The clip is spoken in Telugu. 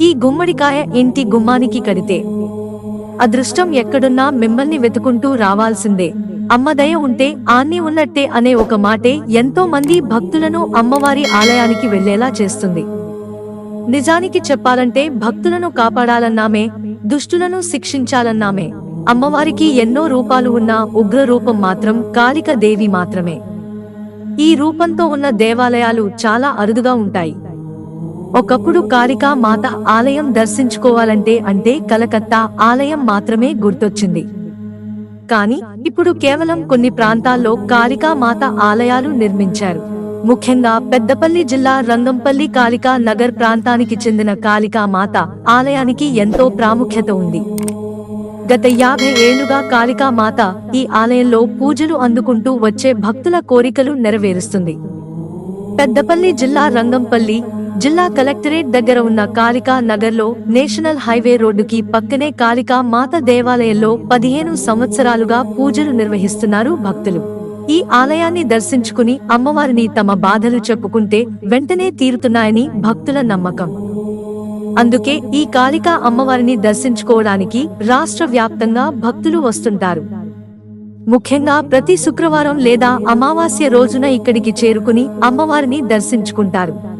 ఈ గుమ్మడికాయ ఇంటి గుమ్మానికి కడితే. అదృష్టం ఎక్కడున్నా మిమ్మల్ని వెతుకుంటూ రావాల్సిందే. అమ్మదయ ఉంటే ఆన్ని ఉన్నట్టే అనే ఒక మాటే ఎంతో మంది భక్తులను అమ్మవారి ఆలయానికి వెళ్ళేలా చేస్తుంది. నిజానికి చెప్పాలంటే భక్తులను కాపాడాలన్నామే దుష్టులను శిక్షించాలన్నామే. అమ్మవారికి ఎన్నో రూపాలు ఉన్న ఉగ్ర రూపం మాత్రం కాళిక దేవి మాత్రమే. ఈ రూపంతో ఉన్న దేవాలయాలు చాలా అరుదుగా ఉంటాయి. ఒకప్పుడు కాళికా మాత ఆలయం దర్శించుకోవాలంటే అంటే కలకత్తా ఆలయం మాత్రమే గుర్తొచ్చింది. కానీ ఇప్పుడు కేవలం కొన్ని ప్రాంతాల్లో కాళికా మాత ఆలయాలు నిర్మించారు. ముఖ్యంగా పెద్దపల్లి జిల్లా రంగంపల్లి కాళికా నగర్ ప్రాంతానికి చెందిన కాళికా మాత ఆలయానికి ఎంతో ప్రాముఖ్యత ఉంది. గత యాభై ఏళ్ళుగా కాళికా మాత ఈ ఆలయంలో పూజలు అందుకుంటూ వచ్చే భక్తుల కోరికలు నెరవేరుస్తుంది. పెద్దపల్లి జిల్లా రంగంపల్లి జిల్లా కలెక్టరేట్ దగ్గర ఉన్న కాళికా నగర్లో నేషనల్ హైవే రోడ్డుకి పక్కనే కాళికా మాత దేవాలయంలో పదిహేను సంవత్సరాలుగా పూజలు నిర్వహిస్తున్నారు భక్తులు. ఈ ఆలయాన్ని దర్శించుకుని అమ్మవారిని తమ బాధలు చెప్పుకుంటే వెంటనే తీరుతున్నాయని భక్తుల నమ్మకం. అందుకే ఈ కాళికా అమ్మవారిని దర్శించుకోవడానికి రాష్ట్ర వ్యాప్తంగా భక్తులు వస్తుంటారు. ముఖ్యంగా ప్రతి శుక్రవారం లేదా అమావాస్య రోజున ఇక్కడికి చేరుకుని అమ్మవారిని దర్శించుకుంటారు.